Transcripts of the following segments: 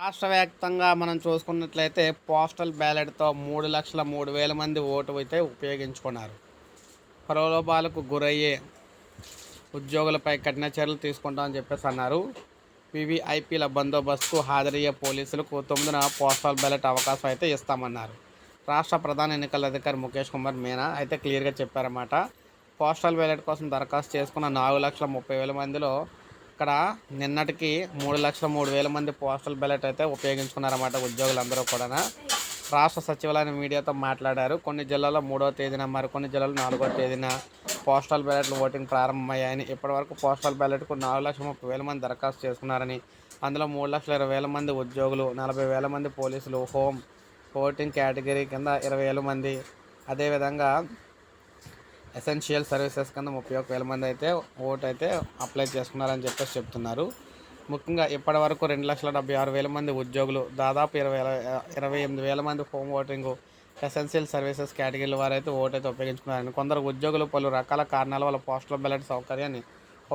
రాష్ట్ర వ్యాప్తంగా మనం చూసుకున్నట్లయితే పోస్టల్ బ్యాలెట్తో మూడు లక్షల మూడు వేల మంది ఓటు అయితే ఉపయోగించుకున్నారు. ప్రలోభాలకు గురయ్యే ఉద్యోగులపై కఠిన చర్యలు తీసుకుంటామని చెప్పేసి అన్నారు. వివిఐపీల బందోబస్తుకు హాజరయ్యే పోలీసులకు తొమ్మిదిన పోస్టల్ బ్యాలెట్ అవకాశం అయితే ఇస్తామన్నారు. రాష్ట్ర ప్రధాన ఎన్నికల అధికారి ముఖేష్ కుమార్ మీనా అయితే క్లియర్గా చెప్పారన్నమాట. పోస్టల్ బ్యాలెట్ కోసం దరఖాస్తు చేసుకున్న నాలుగు లక్షల ముప్పై వేల మందిలో ఇక్కడ నిన్నటికి మూడు లక్షల మూడు వేల మంది పోస్టల్ బ్యాలెట్ అయితే ఉపయోగించుకున్నారన్నమాట ఉద్యోగులందరూ కూడా రాష్ట్ర సచివాలయం మీడియాతో మాట్లాడారు. కొన్ని జిల్లాల్లో మూడవ తేదీన మరికొన్ని జిల్లాలో నాలుగో తేదీన పోస్టల్ బ్యాలెట్లు ఓటింగ్ ప్రారంభమయ్యాయని ఇప్పటివరకు పోస్టల్ బ్యాలెట్కు నాలుగు లక్షల ముప్పై వేల మంది దరఖాస్తు చేసుకున్నారని. అందులో మూడు లక్షల ఇరవై వేల మంది ఉద్యోగులు నలభై వేల మంది పోలీసులు హోమ్ ఓటింగ్ కేటగిరీ కింద ఇరవై వేల మంది. అదేవిధంగా ఎసెన్షియల్ సర్వీసెస్ కింద ముప్పై ఒక వేల మంది అయితే ఓటు అయితే అప్లై చేసుకున్నారని చెప్పేసి చెప్తున్నారు. ముఖ్యంగా ఇప్పటి వరకు రెండు లక్షల డెబ్బై ఆరు వేల మంది ఉద్యోగులు దాదాపు ఇరవై ఇరవై ఎనిమిది వేల మంది హోమ్ ఓటింగ్ ఎసెన్షియల్ సర్వీసెస్ కేటగిరీల వారు అయితే ఓటు అయితే ఉపయోగించుకున్నారని కొందరు ఉద్యోగులు పలు రకాల కారణాల వల్ల పోస్టల్ బ్యాలెట్ సౌకర్యాన్ని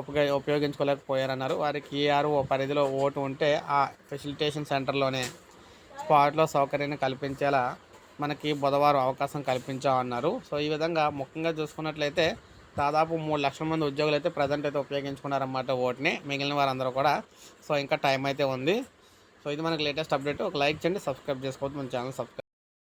ఉపయోగ ఉపయోగించుకోలేకపోయారన్నారు. వారికి ఈఆర్ఓ పరిధిలో ఓటు ఉంటే ఆ ఫెసిలిటేషన్ సెంటర్లోనే స్పాట్లో సౌకర్యాన్ని కల్పించేలా మనకి బుధవారం అవకాశం కల్పించామన్నారు సో ఈ విధంగా ముఖ్యంగా చూసుకున్నట్లయితే దాదాపు మూడు లక్షల మంది ఉద్యోగులు అయితే ప్రజెంట్ అయితే ఉపయోగించుకున్నారన్నమాట ఓట్ని. మిగిలిన వారందరూ కూడా. సో ఇంకా టైం అయితే ఉంది. సో ఇది మనకి లేటెస్ట్ అప్డేట్. ఒక లైక్ చేయండి సబ్స్క్రైబ్ చేసుకోవద్దు. మన ఛానల్ సబ్స్క్రైబ్